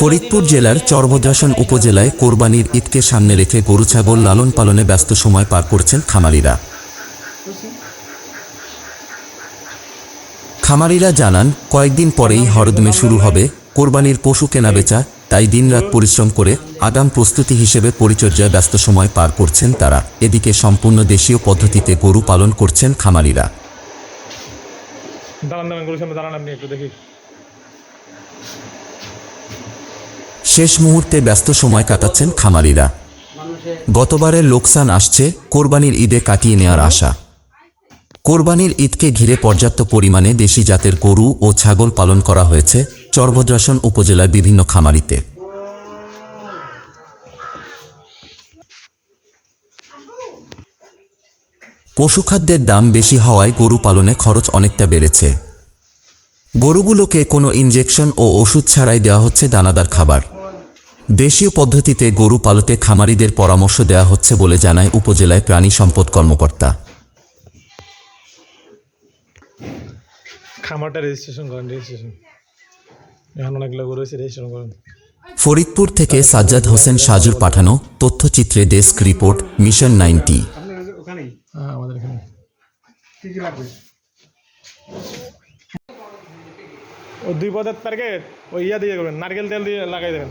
ফরিদপুর জেলার দিয়ে চরভদ্রাসন উপজেলায় কোরবানির ঈদকে সামনে রেখে গরু ছাগল লালন পালনে ব্যস্ত সময় পার করছেন খামারিরা। খামারিরা জানান, কয়েকদিন পরেই হরদমে শুরু হবে কোরবানির পশু কেনাবেচা, তাই দিনরাত পরিশ্রম করে আগাম প্রস্তুতি হিসেবে পরিচর্যায় ব্যস্ত সময় পার করছেন তারা। এদিকে সম্পূর্ণ দেশীয় পদ্ধতিতে গরু পালন করছেন খামারিরা। দাঁড়ান দাঁড়ান গরুর সামনে দাঁড়ান আপনি একটু দেখি। শেষ মুহূর্তে ব্যস্ত সময় কাটাচ্ছেন খামারিরা। গতবারের লোকসান আসছে কোরবানির ঈদে কাটিয়ে নেওয়ার আশা। কোরবানির ঈদকে ঘিরে পর্যাপ্ত পরিমাণে দেশি জাতের গরু ও ছাগল পালন করা হয়েছে চরভদ্রাসন উপজেলার বিভিন্ন খামারিতে। পশুখাদ্যের দাম বেশি হওয়ায় গরু পালনে খরচ অনেকটা বেড়েছে। গরুগুলোকে কোনো ইনজেকশন ও ওষুধ ছাড়াই দেওয়া হচ্ছে দানাদার খাবার। দেশীয় পদ্ধতিতে গরু পালতে খামারিদের পরামর্শ দেওয়া হচ্ছে বলে জানায় উপজেলায় প্রাণী সম্পদ কর্মকর্তা। খামারটা রেজিস্ট্রেশন করেন রেজিস্ট্রেশন এখন অনেকগুলো গরু রেজিস্ট্রেশন করেন। ফরিদপুর থেকে সাজ্জাদ হোসেন সাজুর পাঠানো তথ্যচিত্রে ডেস্ক রিপোর্ট মিশন নাইনটি। হ্যাঁ দুই পদের প্যাকেট ওই ইয়া দিয়ে করবেন নারকেল তেল দিয়ে লাগাই দেবেন।